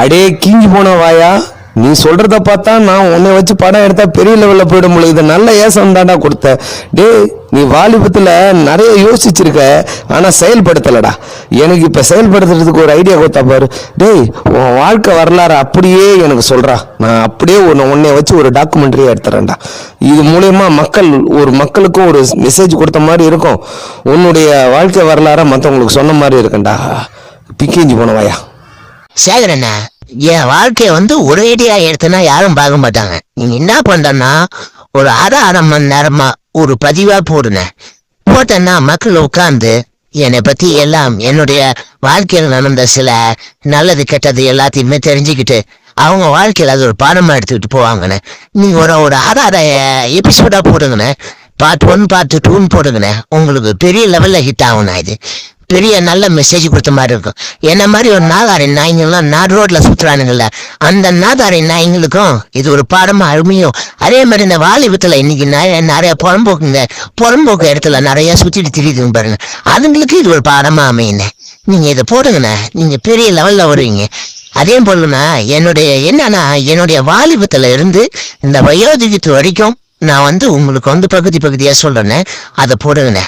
அடே கீஞ்சி போன வாயா? நீ சொல்கிறத பார்த்தா நான் உன்னை வச்சு படம் எடுத்தால் பெரிய லெவலில் போயிடும் முடியுது நல்ல ஏசம் தாண்டா கொடுத்த. டேய் நீ வாலிபத்தில் நிறைய யோசிச்சிருக்க ஆனால் செயல்படுத்தலடா. எனக்கு இப்போ செயல்படுத்துறதுக்கு ஒரு ஐடியா கொடுத்தா பாரு. டேய் உன் வாழ்க்கை வரலாறு அப்படியே எனக்கு சொல்கிறா நான் அப்படியே உன்னை உன்னை வச்சு ஒரு டாக்குமெண்ட்ரியே எடுத்துறேன்டா. இது மூலயமா மக்கள் ஒரு மக்களுக்கும் ஒரு மெசேஜ் கொடுத்த மாதிரி இருக்கும். உன்னுடைய வாழ்க்கை வரலாறை மற்றவங்களுக்கு சொன்ன மாதிரி இருக்கும்டா பிக்கேஞ்சி போன சேகர் சேகரண்ணா என் வாழ்க்கையை வந்து ஒரேடியா எடுத்தனா யாரும் பார்க்க மாட்டாங்க. நீங்க என்ன பண்றன்னா ஒரு அரை அரை மணி நேரமா ஒரு பதிவா போடுனேன் போட்டேன்னா மக்கள் உட்கார்ந்து என்னை பத்தி எல்லாம் என்னுடைய வாழ்க்கையில் நடந்த சில நல்லது கெட்டது எல்லாத்தையுமே தெரிஞ்சுக்கிட்டு அவங்க வாழ்க்கையில அது ஒரு பாடமா எடுத்துக்கிட்டு போவாங்கண்ணே. நீங்க ஒரு ஒரு அரை அரை எபிசோடா போடுங்கண்ணே. பார்ட் ஒன் பார்ட் டூன்னு போடுங்கண்ணே. உங்களுக்கு பெரிய லெவல்ல ஹிட் ஆகுண்ணா இது. பெரிய நல்ல மெசேஜ் கொடுத்த மாதிரி இருக்கும். என்ன மாதிரி ஒரு நாதாரி நாய்ங்கள்லாம் நாடு ரோட்ல சுற்றுறானுங்கல்ல அந்த நாதாரி நாய்ங்களுக்கும் இது ஒரு பாடமா அருமையும். அதே மாதிரி இந்த வாலிபத்தில் இன்னைக்கு நிறைய புறம்போக்குங்க. புறம்போக்கு இடத்துல நிறைய சுற்றிட்டு திரியுதுங்க பாருங்க. அதுங்களுக்கு இது ஒரு பாடமா அமையுங்க நீங்க இதை போடுங்கண்ணே. நீங்க பெரிய லெவல்ல வருவீங்க. அதே போலண்ணா என்னுடைய என்னன்னா என்னுடைய வாலிபத்துல இருந்து இந்த வயோதிகத்து வரைக்கும் நான் வந்து உங்களுக்கு வந்து பகுதி பகுதியா சொல்றேனே அதை போடுங்கண்ணே.